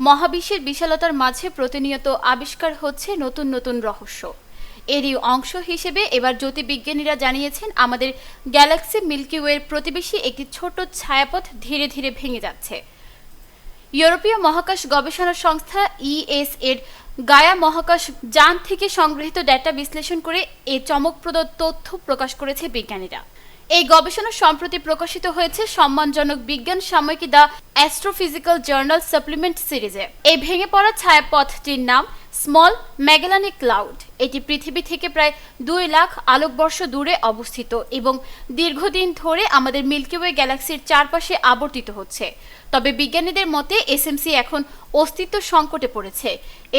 মহাবিশ্বের বিশালতার মাঝে প্রতিনিয়ত আবিষ্কার হচ্ছে নতুন নতুন রহস্য। এরই অংশ হিসেবে এবার জ্যোতির্বিজ্ঞানীরা জানিয়েছেন, আমাদের গ্যালাক্সি মিল্কি ওয়ের প্রতিবেশী একটি ছোট ছায়াপথ ধীরে ধীরে ভেঙে যাচ্ছে। ইউরোপীয় মহাকাশ গবেষণা সংস্থা ইএস এর গায়া মহাকাশ যান থেকে সংগৃহীত ডেটা বিশ্লেষণ করে এই চমকপ্রদ তথ্য প্রকাশ করেছে বিজ্ঞানীরা। এই গবেষণা সম্প্রতি প্রকাশিত হয়েছে সম্মানজনক বিজ্ঞান সাময়িকী দ্য অ্যাস্ট্রোফিজিক্যাল জার্নাল সাপ্লিমেন্ট সিরিজে। এই ভেঙে পড়া ছায়াপথটির নাম স্মল ম্যাগেলানিক ক্লাউড। এটি পৃথিবী থেকে প্রায় দুই লাখ আলোকবর্ষ দূরে অবস্থিত এবং দীর্ঘদিন ধরে আমাদের মিল্কি ওয়ে গ্যালাক্সির চারপাশে আবর্তিত হচ্ছে। তবে বিজ্ঞানীদের মতে এসএমসি এখন অস্তিত্ব সংকটে পড়েছে।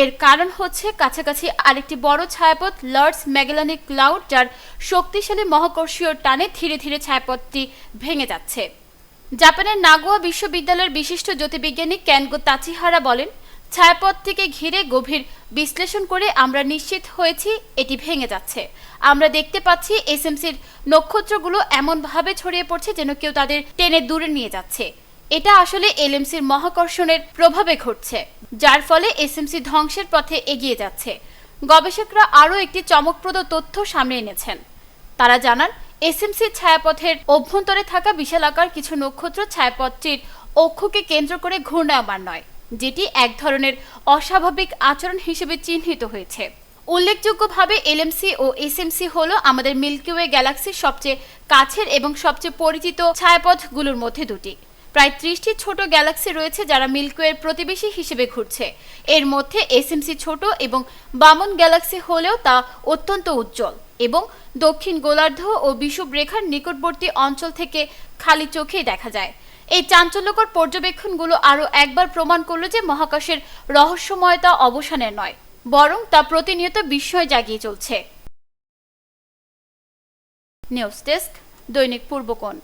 এর কারণ হচ্ছে কাছাকাছি আরেকটি বড় ছায়াপথ লার্জ ম্যাগেলানিক ক্লাউড, যার শক্তিশালী মহাকর্ষীয় টানে ধীরে ধীরে ছায়াপথটি ভেঙে যাচ্ছে। জাপানের নাগোয়া বিশ্ববিদ্যালয়ের বিশিষ্ট জ্যোতির্বিজ্ঞানী ক্যানগো তাচিহারা বলেন ছায়াপথটিকে ঘিরে গভীর বিশ্লেষণ করে আমরা নিশ্চিত হয়েছি এটি ভেঙে যাচ্ছে। আমরা দেখতে পাচ্ছি এসএমসির নক্ষত্রগুলো এমনভাবে ছড়িয়ে পড়ছে যেন কেউ তাদের টেনে দূরে নিয়ে যাচ্ছে। এটা আসলে এলএমসির মহাকর্ষণের প্রভাবে ঘটছে, যার ফলে এসএমসি ধ্বংসের পথে এগিয়ে যাচ্ছে। গবেষকরা আরও একটি চমকপ্রদ তথ্য সামনে এনেছেন। তারা জানান, এসএমসি ছায়াপথের অভ্যন্তরে থাকা বিশালাকার কিছু নক্ষত্র ছায়াপথটির অক্ষকে কেন্দ্র করে ঘূর্ণায়মান নয়। যেটি এক ধরনের অস্বাভাবিক আচরণ হিসেবে চিহ্নিত হয়েছে। উল্লেখযোগ্যভাবে এলএমসি ও এসএমসি হল আমাদের মিল্কি ওয়ে গ্যালাক্সির সবচেয়ে কাছের এবং সবচেয়ে পরিচিত ছায়াপথগুলোর মধ্যে দুটি। প্রায় ত্রিশটি ছোট গ্যালাক্সি রয়েছে যারা মিল্কওয়ের প্রতিবেশী হিসেবে ঘুরছে। এর মধ্যে এসএমসি ছোট এবং বামন গ্যালাক্সি হলেও তা অত্যন্ত উজ্জ্বল। এবং দক্ষিণ গোলার্ধ ও বিষুব রেখার নিকটবর্তী অঞ্চল থেকে খালি চোখেই দেখা যায়। এই চাঞ্চল্যকর পর্যবেক্ষণগুলো আরও একবার প্রমাণ করল যে মহাকাশের রহস্যময়তা অবসানের নয়, বরং তা প্রতিনিয়ত বিস্ময় জাগিয়ে চলছে। নিউজ ডেস্ক, দৈনিক পূর্বকোণ।